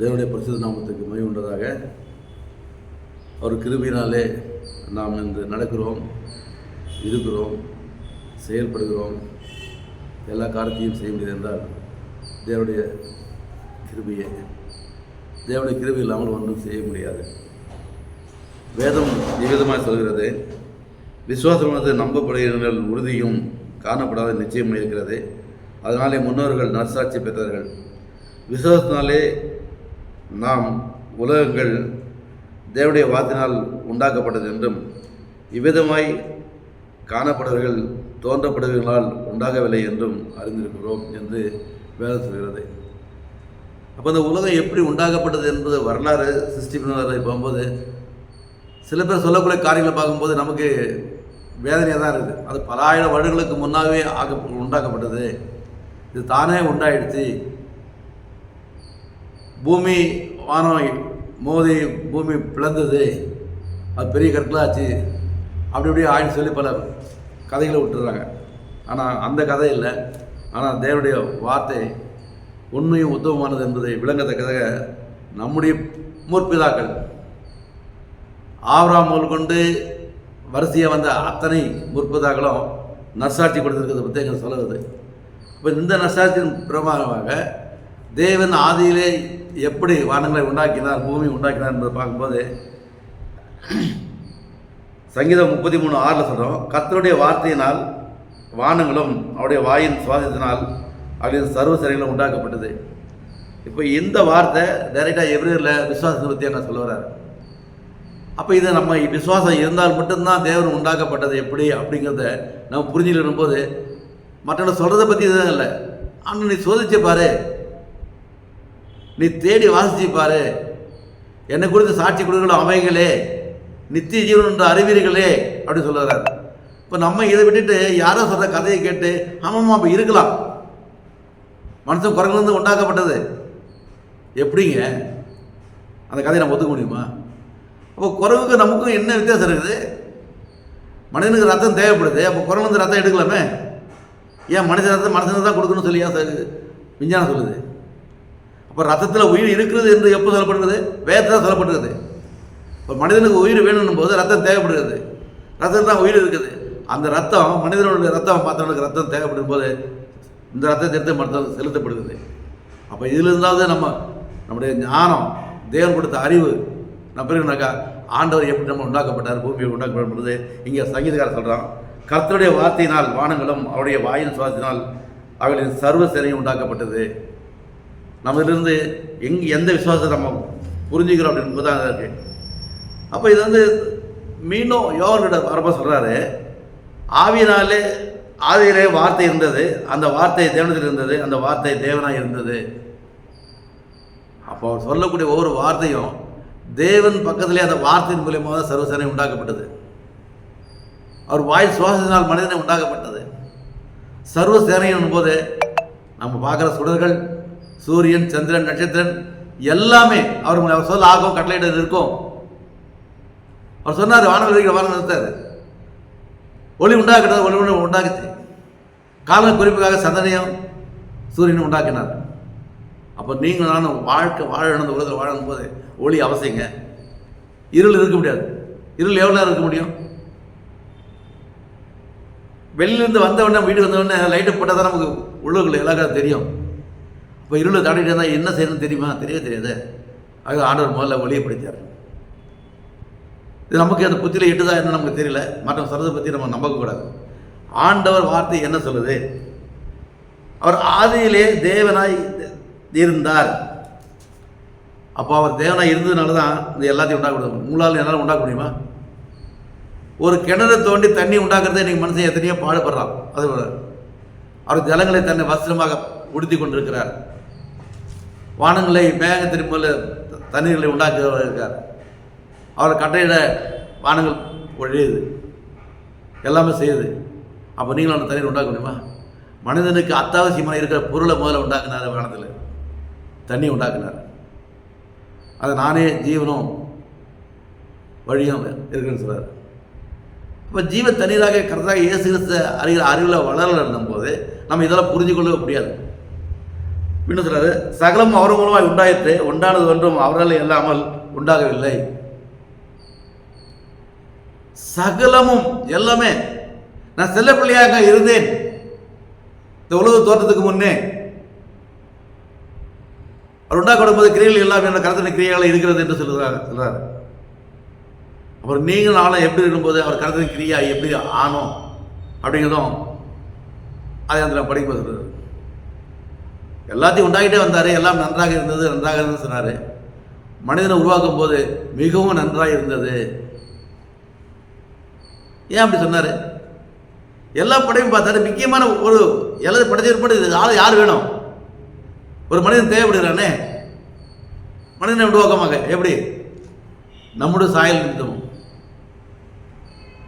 தேவனுடைய பரிசுத்த நாமத்துக்கு மொழி உண்டதாக. அவர் கிருபினாலே நாம் இன்று நடக்கிறோம் இருக்கிறோம் செயல்படுகிறோம். எல்லா காரியத்தையும் செய்ய முடியாது என்றால் தேவனுடைய கிருபியே தேவனுடைய கிருபி இல்லாமல் ஒன்றும் செய்ய முடியாது. வேதம் விதமாக சொல்கிறது விசுவாசமானது நம்பப்படுகிற உறுதியும் காணப்படாத நிச்சயம் இருக்கிறது. அதனாலே முன்னோர்கள் நற்சாட்சி பெற்றார்கள் விசுவாசத்தினாலே நாம் உலகங்கள் தேவனுடைய வாத்தினால் உண்டாக்கப்பட்டது என்றும் இவ்விதமாய் காணப்படுவர்கள் தோன்றப்படுவர்களால் உண்டாகவில்லை என்றும் அறிந்திருக்கிறோம் என்று வேதம் சொல்கிறது. அப்போ இந்த உலகம் எப்படி உண்டாக்கப்பட்டது என்பது வரலாறு சிருஷ்டி பின்னரை போகும்போது சில பேர் சொல்லக்கூடிய காரியங்களை பார்க்கும்போது நமக்கு வேதனையாக தான் இருக்குது. அது பல ஆயிரம் வருடங்களுக்கு முன்னாகவே ஆக உண்டாக்கப்பட்டது. இது தானே உண்டாயிடுச்சு. பூமி வானம் மோதி பூமி பிளந்தது. அது பெரிய கற்களாச்சு. அப்படி இப்படி ஆயின்னு சொல்லி பல கதைகளை விட்டுறாங்க ஆனால் அந்த கதை இல்லை. ஆனால் தேவனுடைய வார்த்தை உண்மையும் உத்தமமானது என்பதை விளங்கத்தக்கதாக நம்முடைய முற்பிதாக்கள். ஆவராம் முதல் கொண்டு வரிசையாக வந்த அத்தனை முற்பிதாக்களும் நர்சாட்சி கொடுத்துருக்கிறத பற்றி எங்களுக்கு சொல்லுது இப்போ இந்த நர்சாட்சியின் பிரமாணமாக தேவன் ஆதியிலே எப்படி வானங்களை உண்டாக்கினார் பூமி உண்டாக்கினார் என்பதை பார்க்கும்போது சங்கீதம் முப்பத்தி மூணு ஆறில் சொல்கிறோம் கத்தருடைய வார்த்தையினால் வானங்களும் அவருடைய வாயின் சுவாசத்தினால் அவரின் சர்வ சிறைகளும் உண்டாக்கப்பட்டது. இப்போ இந்த வார்த்தை டைரெக்டாக எவ்ரியரில் விசுவாசத்தை பற்றி என்ன சொல்ல அப்போ இதை நம்ம விசுவாசம் இருந்தால் மட்டும்தான் தேவன் உண்டாக்கப்பட்டது எப்படி அப்படிங்கிறத நம்ம புரிஞ்சுக்கிட்டு போது மற்றவங்க சொல்கிறத பற்றி இதுதான் இல்லை. ஆனால் நீ சோதிச்சு பாரு நீ தேடி வாசிச்சு பாரு. என்னை குறித்து சாட்சி கொடுக்கலாம் அவைகளே. நித்திய ஜீவன் என்ற அறிவீர்களே அப்படின்னு சொல்லுறாரு இப்போ நம்ம இதை விட்டுட்டு யாரோ சொல்கிற கதையை கேட்டு ஆமாம்மா அப்போ இருக்கலாம். மனுஷன் குரங்குலேருந்து உண்டாக்கப்பட்டது. எப்படிங்க? அந்த கதையை நம்ம ஒத்துக்க முடியுமா? அப்போ குரங்குக்கு நமக்கும் என்ன வித்தியாசம் இருக்குது? மனிதனுக்கு ரத்தம் தேவைப்படுது அப்போ குரங்குலேருந்து ரத்தம் எடுக்கலாமே? ஏன் மனித ரத்தம் மனுஷனுக்கு தான் கொடுக்கணும்னு சொல்லி ஏன் சார்? விஞ்ஞானம் சொல்லுது. இப்போ ரத்தத்தில் உயிர் இருக்கிறது என்று எப்போ சொல்லப்படுகிறது? வேதத்தில் சொல்லப்படுகிறது. இப்போ மனிதனுக்கு உயிர் வேணும்னும் போது ரத்தம் தேவைப்படுகிறது. ரத்தம் தான் உயிர் இருக்குது. அந்த ரத்தம் மனிதனுடைய ரத்தம் பார்த்தவனுக்கு ரத்தம் தேவைப்படும் போது இந்த ரத்தத்தை எடுத்து மருத்துவம் செலுத்தப்படுகிறது. அப்போ இதில் இருந்தாவது நம்ம நம்முடைய ஞானம் தேவன் கொடுத்த அறிவு நம்ம பிறகுனாக்கா ஆண்டவர் எப்படி நம்ம உண்டாக்கப்பட்டார் பூமியை உண்டாக்கப்படுறது இங்கே சங்கீதக்காரர் சொல்கிறான் கர்த்தருடைய வார்த்தையினால் வானங்களும் அவருடைய வாயின் சுவாசத்தினால் அவர்களின் சர்வ சிறையும் உண்டாக்கப்பட்டது. நம்மளிருந்து எங் எந்த விசுவாசத்தை நம்ம புரிஞ்சுக்கிறோம் அப்படின்னு தான் இருக்குது அப்போ இது வந்து மீண்டும் யோகர்கிட்ட வரப்போ சொல்கிறாரு ஆவியினாலே ஆதியிலே வார்த்தை இருந்தது. அந்த வார்த்தை தேவனத்தில் இருந்தது. அந்த வார்த்தை தேவனாக இருந்தது. அப்போ அவர் சொல்லக்கூடிய ஒவ்வொரு வார்த்தையும் தேவன் பக்கத்திலே அந்த வார்த்தையின் மூலியமாக தான் சர்வசனை உண்டாக்கப்பட்டது. அவர் வாய் சுவாசத்தினால் மனிதனை உண்டாக்கப்பட்டது. சர்வ சேனையின் போது நம்ம பார்க்குற சுடர்கள் சூரியன் சந்திரன் நட்சத்திரன் எல்லாமே அவர் அவர் சொல்ல ஆகும் கட்டளையிடது இருக்கும். அவர் சொன்னார் வானம் இருக்கிற வானம் நிறுத்தார் ஒளி உண்டாக்கிட்டது ஒளி ஒளி உண்டாக்குச்சு. காலம் குறிப்புக்காக சந்தனையும் சூரியனும் உண்டாக்கினார். அப்போ நீங்கள் நானும் வாழ்க்கை வாழணும் இந்த உலகத்தில் வாழணும் போது ஒளி அவசியங்க. இருள் இருக்க முடியாது. இருள் எவ்வளோ நேரம் இருக்க முடியும்? வெளியிலேருந்து வந்த உடனே வீடு வந்த உடனே லைட்டு போட்டால் தான் நமக்கு உள்ளுக்குள்ள எல்லாருக்கும் தெரியும். இப்போ இருளை தாண்டிட்டு இருந்தால் என்ன செய்யணும்னு தெரியுமா? தெரியவே தெரியாது. அது ஆண்டவர் முதல்ல ஒளியை படித்தார் இது நமக்கு அந்த புத்தியில் எட்டுதா என்ன நமக்கு தெரியல. மற்ற சொல்றதை பற்றி நம்ம நம்பக்கூடாது. ஆண்டவர் வார்த்தை என்ன சொல்லுது? அவர் ஆதியிலே தேவனாய் இருந்தார். அப்போ அவர் தேவனாய் இருந்ததுனால தான் இது எல்லாத்தையும் உண்டாக்க முடியும் உங்களால் என்னால் உண்டாக்க முடியுமா? ஒரு கிணறு தோண்டி தண்ணி உண்டாக்குறதே இன்றைக்கி மனுஷன் எத்தனையோ பாடுபடுறான். அது அவர் ஜலங்களை தன்னை வஸ்திரமாக உடுத்தி கொண்டிருக்கிறார். வானங்களை மேகத்தின் போல தண்ணீர்களை உண்டாக்குறவர் இருக்கார் அவர் கட்டையிட வானங்கள் ஒழியுது. எல்லாமே செய்யுது அப்போ நீங்களும் அந்த தண்ணீர் உண்டாக்க முடியுமா? மனிதனுக்கு அத்தாவசியமாக இருக்கிற பொருளை முதல்ல உண்டாக்குனார் வானத்தில். தண்ணி உண்டாக்குனார். அது நானே ஜீவனும் வழியும் இருக்குன்னு சொல்கிறார் இப்போ ஜீவ தண்ணீராக கரெக்டாக இயேசு கிறிஸ்த அறிகிற அறிவில் வளரல போது நம்ம இதெல்லாம் புரிஞ்சு கொள்ளவே முடியாது. இன்னும் சொல்றாரு சகலம் அவர் மூலமாய் உண்டாயிற்று உண்டானது ஒன்றும் அவரால் இல்லாமல் உண்டாகவில்லை. சகலமும் எல்லாமே நான் செல்ல பிள்ளையாக இருந்தேன். இந்த உலக தோற்றத்துக்கு முன்னே அவர் உண்டாக்கப்படும் போது கிரியைகள் எல்லாமே என்ற கருத்தின கிரியைகள் இருக்கிறது என்று சொல்லுகிறார் சொல்றாரு. அப்புறம் நீங்கள் ஆளும் எப்படி இருக்கும்போது அவர் கருத்தின கிரியா எப்படி ஆனோம் அப்படிங்கிறதும் அதை அந்த படிக்கும்போது சொல்றாரு எல்லாத்தையும் உண்டாகிட்டே வந்தார். எல்லாம் நன்றாக இருந்தது நன்றாக இருந்தது சொன்னார். மனிதனை உருவாக்கும் போது மிகவும் நன்றாக இருந்தது. ஏன் அப்படி சொன்னார்? எல்லா படையும் பார்த்தாரு. முக்கியமான ஒரு எல்லாரும் படைச்சிருப்பாடு இது ஆள் யார் வேணும்? ஒரு மனிதன் தேவைப்படுகிறானே. மனிதனை உருவாக்கமாக எப்படி? நம்முடைய சாயல் நிமித்தம்.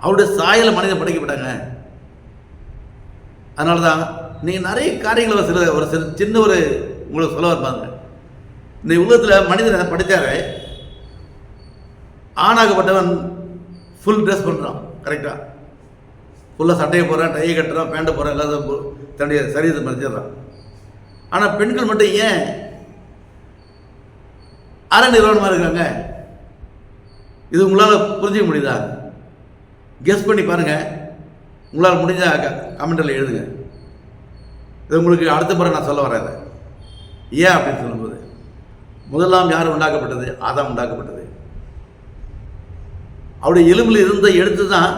அவருடைய சாயலை மனிதன் படைக்கப்பட்டாங்க அதனால தான் நீங்கள் நிறைய காரியங்களை ஒரு சில ஒரு சில சின்ன ஒரு உங்களுக்கு சொல்ல இருப்பாங்க இந்த உலகத்தில் மனிதன் படித்தார் ஆணாகப்பட்டவன் ஃபுல் ட்ரெஸ் பண்ணுறான் கரெக்டாக ஃபுல்லாக சட்டையை போகிறான் டையை கட்டுறான் பேண்ட்டை போகிறான் எல்லாத்தையும் தன்னுடைய சரீரத்தை மறைச்சிடுறான். ஆனால் பெண்கள் மட்டும் ஏன் அற நிறுவனமாக இருக்கிறாங்க இது உங்களால் புரிஞ்சிக்க முடியுதா? கெஸ் பண்ணி பாருங்கள் உங்களால் முடிஞ்சால் கமெண்டில் எழுதுங்க. இது உங்களுக்கு அடுத்த பிறகு நான் சொல்ல வரேன் ஏன் அப்படின்னு சொல்லும்போது முதலாம் யார் உண்டாக்கப்பட்டது? ஆதாம் உண்டாக்கப்பட்டது. அவருடைய எலும்பில் இருந்த எடுத்து தான்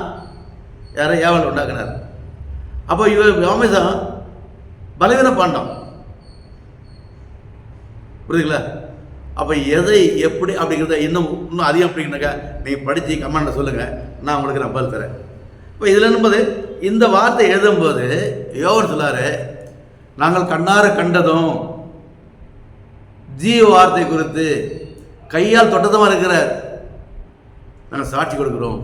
யாரை ஏவல் உண்டாக்குனார். அப்போ இவர் யோமேசம் பலவீன பாண்டம். புரியுதுங்களா? அப்போ எதை எப்படி அப்படிங்கிறத இன்னும் இன்னும் அதிகம் அப்படிங்கனாக்கா நீங்கள் படித்து கமெண்ட்டில் சொல்லுங்கள் நான் உங்களுக்கு நான் பதில் தரேன். இப்போ இதில் என்னும்போது இந்த வார்த்தை எழுதும்போது யோகன் சொல்லார் நாங்கள் கண்ணார கண்டதும் ஜீவ வார்த்தை குறித்து கையால் தொட்டதமாக இருக்கிறார் நாங்கள் சாட்சி கொடுக்குறோம்.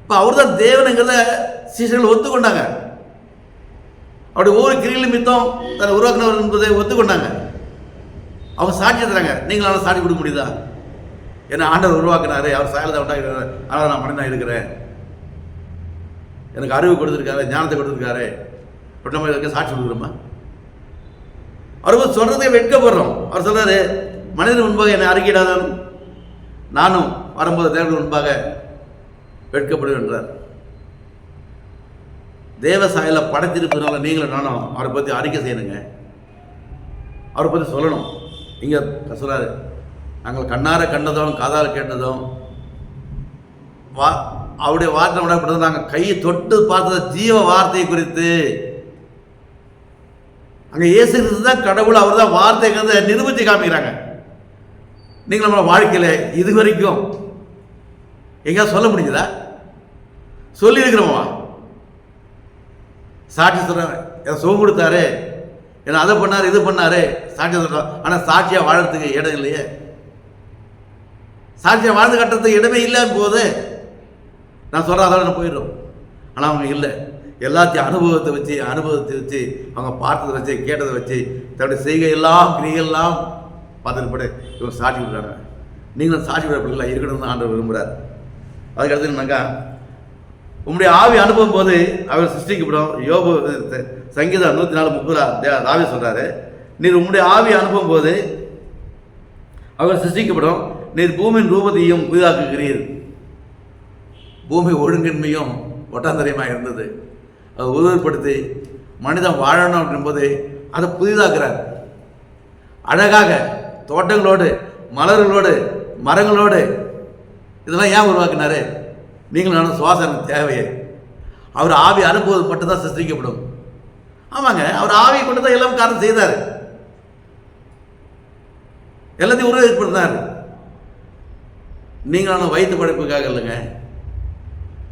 இப்போ அவர் தான் தேவனுங்கிறத சீசர்கள் ஒத்துக்கொண்டாங்க. அவருடைய ஒவ்வொரு கிரியில் நிமித்தம் தன்னை உருவாக்குனவர் என்பதை ஒத்துக்கொண்டாங்க. அவர் சாட்சி தராங்க. நீங்களால சாட்சி கொடுக்க முடியுதா? என்ன ஆண்டவர் உருவாக்குனாரு அவர் சாயலத்தை உண்டாக்கிறாரு அதனால் நான் மனிதனாக இருக்கிறேன். எனக்கு அறிவு கொடுத்துருக்காரு ஞானத்தை கொடுத்துருக்காரு. அப்படி நம்ம சாட்சி கொடுக்குறோமா அவர் சொல்கிறதே வெட்கப்படுறோம். அவர் சொல்கிறாரு மனிதன் முன்பாக என்னை அறிக்கையிடாதான் நானும் வரும்போது தேவன் முன்பாக வெட்கப்படுகின்றார் தேவ சாயல படைத்திருப்பதனால நீங்களும் நானும் அவரை பற்றி அறிக்கை செய்யணுங்க. அவரை பற்றி சொல்லணும். இங்கே சொல்கிறாரு நாங்கள் கண்ணார கண்டதும் காதால் கேட்டதும் வா அவருடைய வார்த்தை விடப்பட்டது நாங்கள் கையை தொட்டு பார்த்தது ஜீவ வார்த்தை குறித்து. அங்கே இயேசு தான் கடவுள் அவர் தான் வார்த்தைங்கிறத நிரூபித்து காமிக்கிறாங்க. நீங்கள் நம்ம வாழ்க்கையில் இது வரைக்கும் எங்கேயாவது சொல்ல முடிஞ்சதா? சொல்லியிருக்கிறோமா? சாட்சி சொல்கிறேன் என் சுகம் கொடுத்தாரு. என்ன அதை பண்ணார் இது பண்ணார். சாட்சி சொல்கிறோம் ஆனால் சாட்சியாக வாழறதுக்கு இடம் இல்லையே. சாட்சியாக வாழ்ந்து கட்டுறதுக்கு இடமே இல்லைன்னு போது நான் சொல்கிறேன் அதோட நான் ஆனால் அவங்க இல்லை. எல்லாத்தையும் அனுபவத்தை வச்சு அனுபவத்தை வச்சு அவங்க பார்த்ததை வச்சு கேட்டதை வச்சு தன்னுடைய செய்கையெல்லாம் கிரியெல்லாம் பார்த்துட்டு போட்டு இவங்க சாட்சி விடுறாங்க நீங்களும் சாட்சி விட பிள்ளைகளாக இருக்கணும்னு ஆண்டவர் விரும்புகிறார் அதுக்கு அடுத்து உங்களுடைய ஆவி அனுப்பும் போது அவர் சிருஷ்டிக்கப்படும். யோபு சங்கீதம் நூற்றி நாலு முப்பது ராவி சொல்கிறாரு நீர் உங்களுடைய ஆவி அனுப்பும் போது அவர் சிருஷ்டிக்கப்படும். நீர் பூமியின் ரூபத்தையும் புதிதாக்குகிறீர். பூமி ஒழுங்கின்மையும் ஒட்டாந்தரையுமாக இருந்தது. அதை உறுதிப்படுத்தி மனிதன் வாழணும் அப்படின்போது அதை புதிதாக்குறார். அழகாக தோட்டங்களோடு மலர்களோடு மரங்களோடு இதெல்லாம் ஏன் உருவாக்கினாரு? நீங்களும் நானும் தேவையே. அவர் ஆவி அனுப்புவது மட்டும்தான் சிருஷ்டிக்கப்படும். ஆமாங்க அவர் ஆவி கொண்டு தான் எல்லாம் காரணம் செய்தார். எல்லாத்தையும் உருவாக்கப்படுத்தினார் நீங்களும் வயிற்று படைப்புக்காக இல்லைங்க.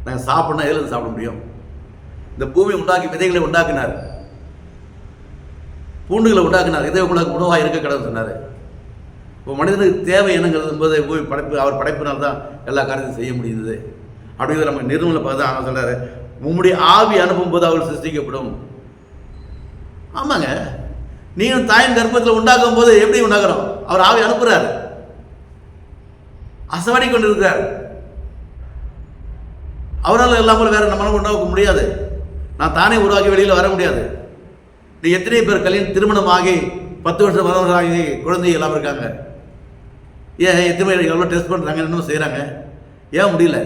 நாங்கள் சாப்பிட்னா எதில் சாப்பிட முடியும்? இந்த பூமி உண்டாக்கி விதைகளை உண்டாக்கினார். பூண்டுகளை உண்டாக்கினார். இதை உங்களுக்கு உணவாக இருக்க கடவுள் சொன்னார். இப்போ மனிதனுக்கு தேவை என்னங்கிறது போது பூமி படைப்பு அவர் படைப்பினால் தான் எல்லா காரியத்தையும் செய்ய முடியுது அப்படிங்கிறத நம்ம நிறுவனம் பார்த்து அவன் சொல்கிறாரு உம்முடைய ஆவி அனுப்பும் போது அவள் சிருஷ்டிக்கப்படும். ஆமாங்க. நீயும் தாயின் கர்ப்பத்தில் உண்டாக்கும் போது எப்படி உண்டாக்குறோம் அவர் ஆவி அனுப்புகிறார் அசவாடி கொண்டிருக்கிறார். அவரால் இல்லாமல் வேற நம்மளால உண்டாக்க முடியாது. நான் தானே உருவாக்கி வெளியில் வர முடியாது. நீ எத்தனை பேர் கல்யாணம் திருமணம் ஆகி பத்து வருஷம் வரவர் ஆகி குழந்தை எல்லாம் இருக்காங்க. ஏன் எத்தனை பேர் எவ்வளோ டெஸ்ட் பண்ணுறாங்க இன்னும் செய்கிறாங்க ஏன் முடியல?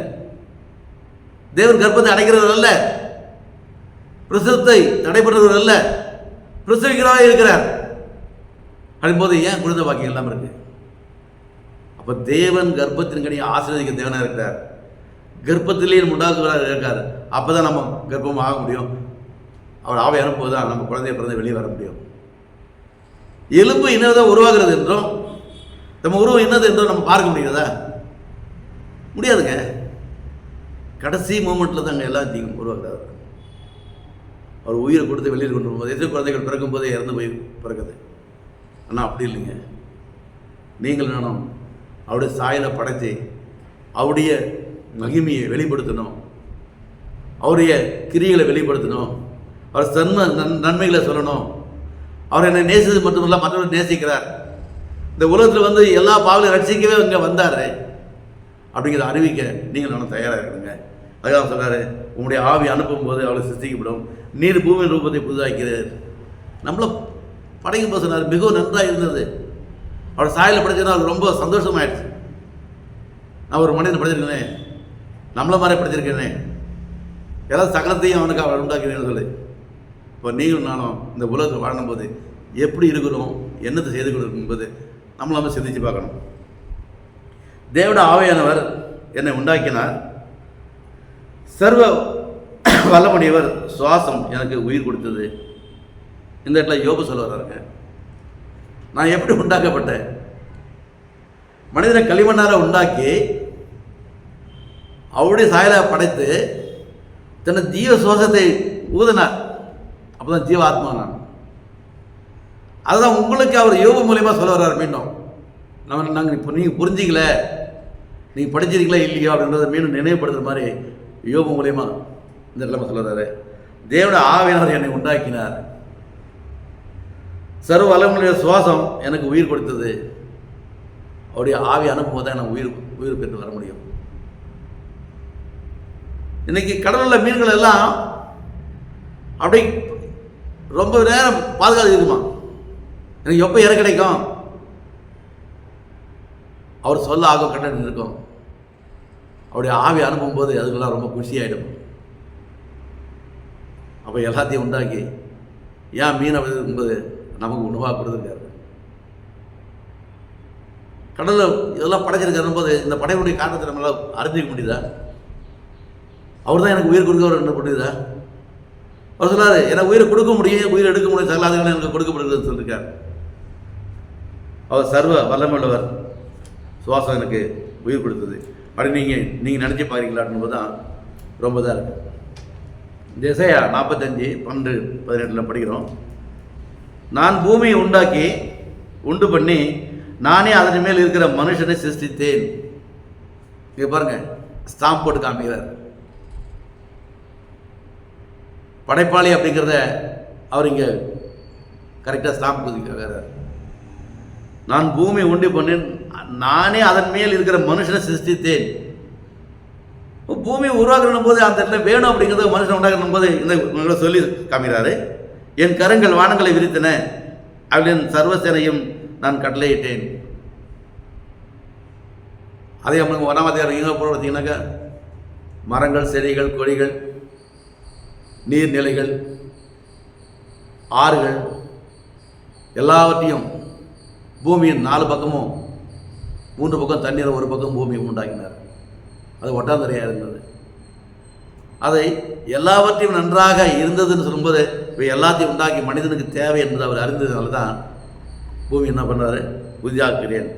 தேவன் கர்ப்பத்தை அடைக்கிறவர் அல்ல. பிரசவத்தை தடைபடுறவர் அல்ல. பிரசவிக்கிறவராக இருக்கிறார். அப்படின்போது ஏன் குழந்தை பாக்கியம் இல்லாமல் இருக்கு? அப்போ தேவன் கர்ப்பத்தின் கனி ஆசீர்வதிக்க தேவனாக இருக்கிறார். கர்ப்பத்திலே உண்டாக்குகிறார் இருக்கார் அப்போ தான் நம்ம கர்ப்பம் ஆக முடியும். அவர் ஆவை அனுப்புவது தான் நம்ம குழந்தைய பிறந்து வெளியே வர முடியும். எலும்பு இன்னதான் உருவாகிறது என்றும் நம்ம உருவம் என்னது என்றும் நம்ம பார்க்க முடிகிறதா? முடியாதுங்க. கடைசி மூமெண்ட்டில் தாங்க எல்லாம் தீங்கும் உருவாக்குறாரு அவர் உயிரை கொடுத்து வெளியில் கொண்டு போகும்போது எதிர் குழந்தைகள் பிறக்கும் போதே இறந்து போய் பிறக்குது. ஆனால் அப்படி இல்லைங்க. நீங்கள் நானும் அவருடைய சாயலை படைத்து அவருடைய மகிமையை வெளிப்படுத்தணும். அவருடைய கிரிகளை வெளிப்படுத்தணும். அவர் சன்ம நன் நன்மைகளை சொல்லணும். அவர் என்னை நேசித்தது மட்டுமல்ல மற்றவர்கள் நேசிக்கிறார். இந்த உலகத்தில் வந்து எல்லா பாவலையும் ரட்சிக்கவே இங்கே வந்தார். அப்படிங்கிறத அறிவிக்க நீங்கள் நானும் தயாராக இருக்கணுங்க அதுதான் சொன்னார் உங்களுடைய ஆவி அனுப்பும் போது அவளை சிருஷ்டிக்கப்படும். நீர் பூமியின் ரூபத்தை புதுதாக்கிறார் நம்மள படைக்கும் போது சொன்னார் மிகவும் நன்றாக இருந்தது. அவர் சாயலில் படைச்சதுன்னா அது ரொம்ப சந்தோஷமாயிடுச்சு. நான் ஒரு மனிதன் படைச்சிருக்கேன். நம்மளை மாதிரி படைச்சிருக்கேனே சகலத்தையும் அவனுக்கு அவள் உண்டாக்கிறேன்னு சொல்லி. இப்போ நீங்களும் நானும் இந்த உலகத்தில் வாழும்போது எப்படி இருக்கிறோம் என்னத்தை செய்து கொடுக்கும்போது என்பது நம்மள நம்ம சிந்திச்சு பார்க்கணும். தேவட ஆவையானவர் என்னை உண்டாக்கினார். சர்வ வல்லமுடையவர் சுவாசம் எனக்கு உயிர் கொடுத்தது. இந்த இடத்துல யோபு சொல்ல வர்றாருங்க நான் எப்படி உண்டாக்கப்பட்டேன்? மனிதனை களிமண்ணார உண்டாக்கி அவருடைய சாயலை படைத்து தன்னை ஜீவ சுவாசத்தை ஊதினார். அப்பதான் ஜீவ ஆத்மா நான் அதுதான் உங்களுக்கு அவர் யோக மூலியமாக சொல்ல வர்றார் மீண்டும். நம்ம நாங்கள் இப்போ நீங்கள் புரிஞ்சிக்கல. நீங்கள் படிச்சிருக்கீங்களா இல்லையா அப்படின்றத மீண்டும் நினைவுபடுத்துகிற மாதிரி யோக மூலயமா இந்த இடத்துல சொல்லுறாரு தேவன ஆவியானவர் என்னை உண்டாக்கினார். சர்வ வல்லமுடைய சுவாசம் எனக்கு உயிர் கொடுத்தது. அவருடைய ஆவி அனுப்பும்போது தான் எனக்கு உயிர் உயிர் பெற்று வர முடியும். இன்னைக்கு கடலில் மீன்கள் எல்லாம் அப்படி ரொம்ப நேரம் பாதுகாத்து இருக்குமா? எனக்கு எப்போ இறை கிடைக்கும்? அவர் சொல்ல ஆகும் கட்டணம் இருக்கும் அவருடைய ஆவி அனுப்பும்போது அதுக்கெல்லாம் ரொம்ப குஷியாயிடும். அப்போ எல்லாத்தையும் உண்டாக்கி ஏன் மீனை என்பது நமக்கு உணவாக கொடுத்துருக்காரு? கடலில் இதெல்லாம் படைச்சிருக்காரு போது இந்த படையுடைய காரணத்தை நம்மளால் அறிஞ்சிக்க முடியுதா? அவர் தான் எனக்கு உயிர் கொடுக்கவர் என்ன முடியுதா அவர் சொல்லாரு எனக்கு உயிரை கொடுக்க முடியும் உயிர் எடுக்க முடியும் சகலாதிகள் எனக்கு கொடுக்கப்படுகிறதுன்னு சொல்லியிருக்கார் அவர் சர்வ வல்லமுள்ளவர் சுவாசம் எனக்கு உயிர் கொடுத்தது. அப்படி நீங்கள் நீங்கள் நினச்சி பாருங்களான்னு தான் ரொம்ப இதாக இருக்குது இந்த இசையா நாற்பத்தஞ்சு பன்னெண்டு பதினெட்டில் படிக்கிறோம். நான் பூமியை உண்டாக்கி உண்டு பண்ணி நானே அதன் மேல் இருக்கிற மனுஷனை சிருஷ்டித்தேன். இங்கே பாருங்கள் ஸ்டாம்ப் போட்டு காமிக்கிறார். படைப்பாளி அப்படிங்கிறத அவர் இங்கே கரெக்டாக ஸ்டாப் குதிக்கிறார் நான் பூமி உண்டு பண்ணேன் நானே அதன் மேல் இருக்கிற மனுஷனை சிருஷ்டித்தேன். பூமி உருவாக்கணும் போது அந்த இடத்துல வேணும் அப்படிங்கிறத மனுஷன் உண்டாக்கணும் போது இந்த சொல்லி காமிக்கிறாரு. என் கருங்கள் வானங்களை விரித்தன அவளின் சர்வசேனையும் நான் கட்டளையிட்டேன். அதே நம்மளுக்கு ஒன்றாம் அதிகாரம் எங்கே பார்த்தீங்கன்னாக்கா மரங்கள் செடிகள் கொடிகள் நீர்நிலைகள் ஆறுகள் எல்லாவற்றையும் பூமியின் நாலு பக்கமும் மூன்று பக்கம் தண்ணீர் ஒரு பக்கம் பூமியை உண்டாக்கினார். அது ஒட்டாந்தரையாக இருந்தது. அதை எல்லாவற்றையும் நன்றாக இருந்ததுன்னு சொல்லும்போது இவை எல்லாத்தையும் உண்டாக்கி மனிதனுக்கு தேவை என்பது அவர் அறிந்ததுனால தான் பூமி என்ன பண்ணுறாரு புதிதாக்கிறேன்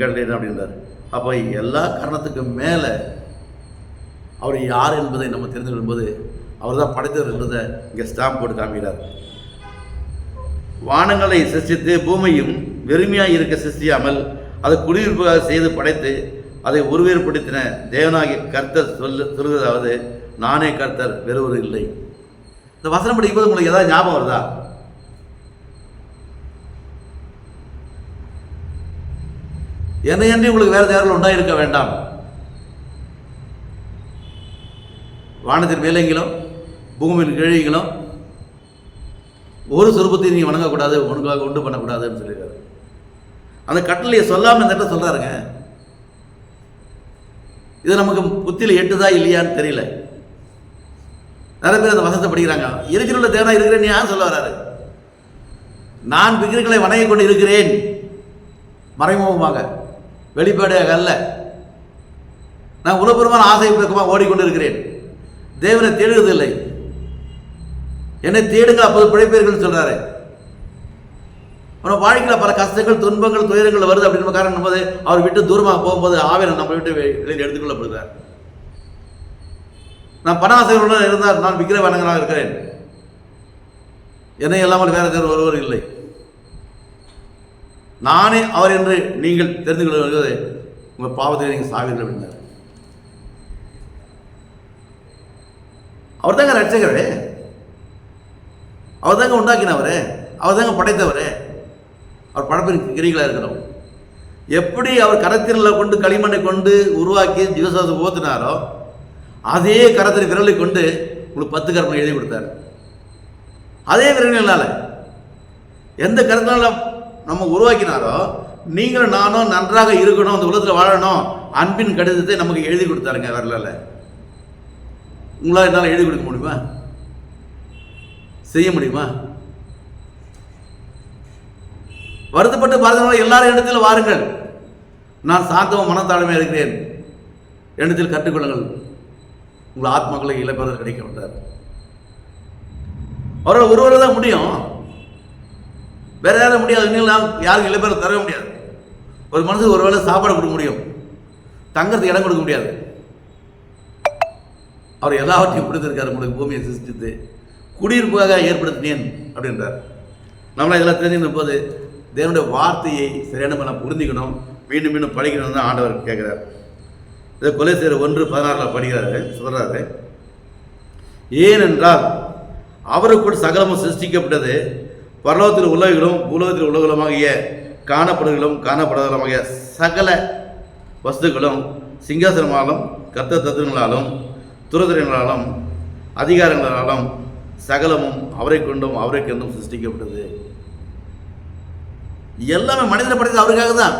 கண்டேன் அப்படின்றார். அப்போ எல்லா காரணத்துக்கும் மேலே அவர் யார் என்பதை நம்ம தெரிந்து கொள்ளும்போது அவர் தான் படைத்தவர் இங்கே ஸ்டாம்ப் போட்டு காமிக்கிறார். வானங்களை சிருஷ்டித்து பூமியும் வெறுமையாக இருக்க சிருஷ்டியாமல் அதை குடியிருப்பாக செய்து படைத்து அதை உருவேற்படுத்தின தேவனாகிய கர்த்தர் சொல்லு சொல்கிறதாவது நானே கர்த்தர் வேறொரு இல்லை. இந்த வசனம் படிக்கும்போது உங்களுக்கு ஏதாவது ஞாபகம் வருதா? என்னையன்றி உங்களுக்கு வேற தேவர்கள் உண்டாயிருக்க வேண்டாம். வானத்தின் மேலேங்களும் பூமியின் கீழேங்களும் ஒரு சொருபத்தையும் நீங்கள் வணங்கக்கூடாது உனக்காக உண்டு பண்ணக்கூடாதுன்னு சொல்லியிருக்காரு. அந்த கட்டளையை சொல்லாமல் இந்த இடத்துல சொல்கிறாருங்க இது நமக்கு புத்தியில் எட்டுதா இல்லையான்னு தெரியல. நிறைய பேர் அந்த வசத்தை படிக்கிறாங்க. இருக்கிற தேவனா இருக்கிறேன் நீ யார் சொல்ல வராரு நான் விக்கிரங்களை வணங்கி கொண்டு இருக்கிறேன். மறைமுகமாக. வெளிப்பாடாக அல்ல. நான் உலகபுறமான ஆசை பக்கமாக ஓடிக்கொண்டு இருக்கிறேன். தேவனை தேடுவதில்லை. என்னை தேடுங்கள் அப்போது பிழைப்பீர்கள் சொல்கிறாரு அப்புறம் வாழ்க்கையில் பல கஷ்டங்கள் துன்பங்கள் துயரங்கள் வருது அப்படின்னு காரணம் போது அவர் விட்டு தூரமாக போகும்போது ஆவியனை நம்ம விட்டு வெளியில் எடுத்துக்கொள்ளப்படுகிறார். நான் பண ஆசைகளுடன் இருந்தால் நான் விக்கிர வணங்கனாக இருக்கிறேன். என்னை இல்லாமல் வேற தேவர் ஒருவர் இல்லை. நானே அவர் என்று நீங்கள் தெரிந்து கொள்வது உங்கள் பாவத்தை நீங்கள் சாவீர்கள் அப்படின்னார். அவர் தாங்க ரட்சகரே. அவர் தாங்க உண்டாக்கினவர். அவர் தாங்க படைத்தவர். அவர் படப்பிற்கு கிரிகளாக இருக்கிறோம். எப்படி அவர் கரத்தினில் கொண்டு களிமண்ணை கொண்டு உருவாக்கி ஜீவசாசம் ஓத்துனாரோ அதே கரத்தின் விரலை கொண்டு உங்களுக்கு பத்து கற்பனை எழுதி கொடுத்தார். அதே விரலினால எந்த கருத்தினால நம்ம உருவாக்கினாரோ நீங்களும் நானும் நன்றாக இருக்கணும் அந்த உலகத்தில் வாழணும் அன்பின் கடிதத்தை நமக்கு எழுதி கொடுத்தாருங்க வரலால. உங்களால் என்னால் எழுதி கொடுக்க முடியுமா? செய்ய முடியுமா? வருத்தப்பட்டு பாரதமாக எல்லாரும் இடத்தில் வாருங்கள். நான் சாந்தமும் மனத்தாழ்மையாக இருக்கிறேன். எண்ணத்தில் கற்றுக்கொள்ளுங்கள். உங்கள் ஆத்மாக்களை இழப்பவர் கிடைக்க விட்டார் அவரால் ஒருவர் தான் முடியும். வேற யாரும் முடியாது. நீங்கள் யாருக்கும் இழப்பேர் தர முடியாது. ஒரு மனசுக்கு ஒரு வேளை சாப்பாடு கொடுக்க முடியும். தங்கறதுக்கு இடம் கொடுக்க முடியாது. அவர் எல்லாவற்றையும் கொடுத்துருக்காரு. உங்களுக்கு பூமியை சிருஷ்டித்து. குடியிருப்புக்காக ஏற்படுத்தினேன் அப்படின்றார். நம்மளாம் இதெல்லாம் தெரிஞ்சுக்கிற போது தேவனுடைய வார்த்தையை சரியான நம்ம புரிஞ்சுக்கணும் மீண்டும் மீண்டும் படிக்கணும் தான் ஆண்டவர் கேட்குறார். இதை கொலை செய்கிற ஒன்று பதினாறில் படிக்கிறாரு சொல்கிறாரு ஏனென்றால் அவருக்குள் சகலமும் சிருஷ்டிக்கப்பட்டது பரலோகத்தில் உலகிலும் பூலோகத்தில் உலகமாகிய காணப்படுகளும் காணப்படாதலுமாகிய சகல வஸ்துக்களும் சிங்காசனமாலும் கர்த்த தத்துவங்களாலும் துரதிரங்களாலும் அதிகாரங்களாலும் சகலமும் அவரை கொண்டும் அவரை கொண்டும் சிருஷ்டிக்கப்பட்டது. எல்லாமே மனிதனை படைத்தது அவருக்காக தான்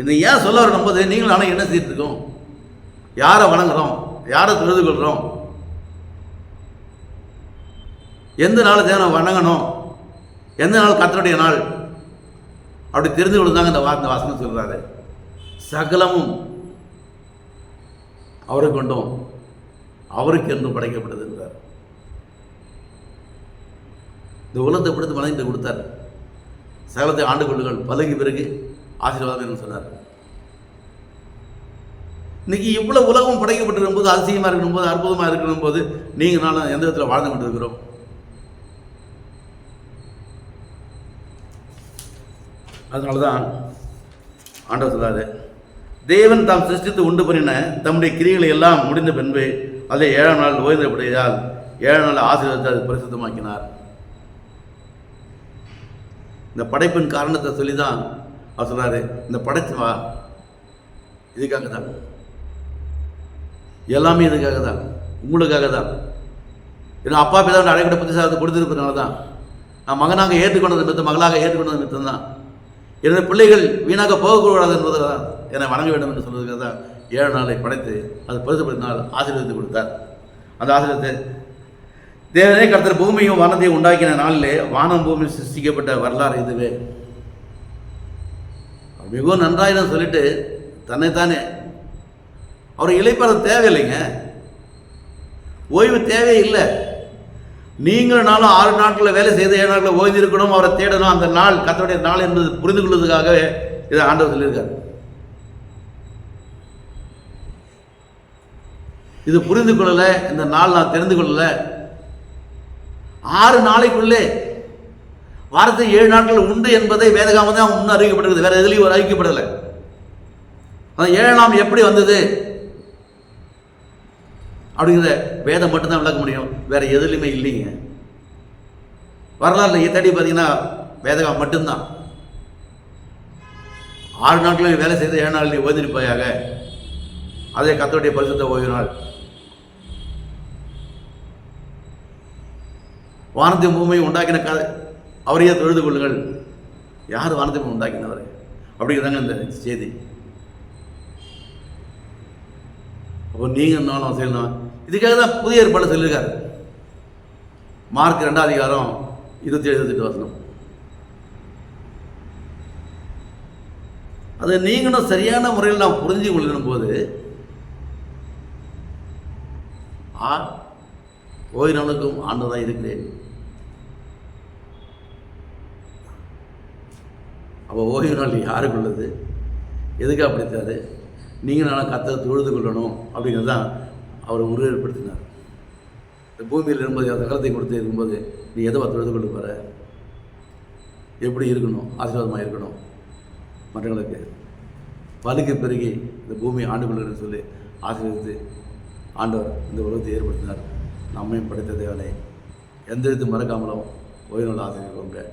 இந்த ஏன் சொல்ல வரணும் போது நீங்களும் ஆனால் என்ன செய்துட்டு இருக்கோம்? யாரை வணங்குறோம்? யாரை தொழுது கொள்கிறோம் எந்த நாள் தேவனை வணங்கணும்? எந்த நாள் கத்தனுடைய நாள்? அப்படி தெரிந்து கொள்ளுதாங்க இந்த வார்த்தை வாசனம் சொல்றாரு. சகலமும் அவரை கொண்டும் அவருக்கு என்று படைக்கப்பட்டது என்றார். இந்த உலகத்தை பிடித்து மனித கொடுத்தார். சகலத்தை ஆண்டு கொள்ளுங்கள் பழகி பிறகு ஆசீர்வாதம் என்று சொன்னார். இன்னைக்கு இவ்வளவு உலகம் படைக்கப்பட்டிருக்கும் போது அதிசயமாக இருக்கணும் போது அற்புதமாக இருக்கணும் போது நீங்கள் நானும் எந்த விதத்தில் வாழ்ந்து கொண்டிருக்கிறோம்? அதனால தான் ஆண்டவர் சொல்லாது தேவன் தாம் சிருஷ்டித்து உண்டு பண்ணின தம்முடைய கிரிகளை எல்லாம் முடிந்த பின்பு அதை ஏழாம் நாள் ஓய்ந்தபடியால் ஏழாம் நாள் ஆசீர்வாதத்தை அது பரிசுத்தமாக்கினார். இந்த படைப்பின் காரணத்தை சொல்லி தான் அவர் சொன்னார் இந்த படைத்து வா. இதுக்காக தான் எல்லாமே இதுக்காக தான் உங்களுக்காக தான் ஏன்னா அப்பா பிதா அடைக்கட புத்திசாரத்தை கொடுத்துருப்பதுனால தான் நான் மகனாக ஏற்றுக்கொண்டது மித்தம் மகளாக ஏற்றுக்கொண்டது மித்தம் தான் எனது பிள்ளைகள் வீணாக போகக்கூடாது என்பது தான் என்னை வணங்க வேண்டும் என்று சொல்வதற்காக தான் ஏழு நாளை படைத்து அது பரிசுப்படுத்தினால் ஆசீர்வதித்து கொடுத்தார். அந்த ஆசீர்வத்தை தேவனே கடத்தர் பூமியும் வானத்தையும் உண்டாக்கின நாளிலே வானம் பூமி சிருஷ்டிக்கப்பட்ட வரலாறு இதுவே. மிகவும் நன்றாயிரம் சொல்லிட்டு தன்னைத்தானே அவர் இழைப்பற தேவையில்லைங்க. ஓய்வு தேவையில்லை நீங்களும் நாளும் ஆறு நாட்களில் வேலை செய்து ஏழு நாட்களில் ஓய்ந்திருக்கணும் அவரை தேடணும். அந்த நாள் கத்தோடைய நாள் என்பது புரிந்து கொள்வதற்காகவே இதை ஆண்டவர் சொல்லியிருக்காரு. இது புரிந்து கொள்ளலை இந்த நாள் நான் தெரிந்து கொள்ளலை. ஆறு நாளைக்குள்ளே வாரத்தை ஏழு நாட்கள் உண்டு என்பதை வேதகாம தான் முன்ன அறிவிக்கப்பட்டிருக்குது வேறு எதுலேயும் ஒரு அறிவிக்கப்படலை. அந்த ஏழாம் எப்படி வந்தது? அப்படிங்கிறத வேதம் மட்டும்தான் விளக்க முடியும். வேறு எதுலையுமே இல்லைங்க. வரலாறுல தேடி பார்த்தீங்கன்னா வேதகம் மட்டும்தான். ஆறு நாட்களில் வேலை செய்த ஏழு நாளில் ஓதிருப்பாயாக அதே கத்தோடைய பரிசுத்த ஓய்வு நாள். வானத்தை பூமியை உண்டாக்கின கதை. அவரையே தொழுது கொள்ளுங்கள். யார் வானத்தை பூமி உண்டாக்கினவர்? அப்படிங்கிறாங்க இந்த செய்தி. அப்போ நீங்கள் நானும் செய்யணும் இதுக்காக தான் புதிய ஏற்பாடு சொல்லியிருக்காரு. மார்க் ரெண்டாம் அதிகாரம் இருபத்தி ஏழு இருபத்தெட்டு வசனம். அதை நீங்களும் சரியான முறையில் நான் புரிஞ்சு கொள்ளணும் போது ஆ ஓய்வு நாளுக்கும் இருக்கிறேன். அப்போ ஓய்வு நாள் யாருக்கு உள்ளது எதுக்காக படித்தாரு நீங்கள் நல்லா கத்தை தொழுது கொள்ளணும் அப்படிங்கிறது தான் அவர் உருவேற்படுத்தினார் இந்த பூமியில் இருக்கும்போது அந்த காலத்தை கொடுத்து இருக்கும்போது நீ எதை தொழுது கொண்டு போகிற எப்படி இருக்கணும்? ஆசீர்வாதமாக இருக்கணும்? மற்றவங்களுக்கு பலுக்கு பெருகி இந்த பூமியை ஆண்டு கொள்கிறேன்னு சொல்லி ஆசீர்வதித்து ஆண்டவர் இந்த உலகத்தை ஏற்படுத்தினார். நம்மையும் படைத்த தேவனை எந்த இது மறக்காமலும் ஓய்வு நாள் ஆசிரியர்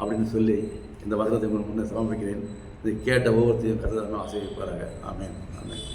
அப்படின்னு சொல்லி இந்த வசனத்தை உங்களுக்கு முன்னே சமர்ப்பிக்கிறேன். இதை கேட்ட ஒவ்வொருத்தையும் கருதாமல் ஆசிரியப்பாராங்க ஆமேன். ஆமேன்.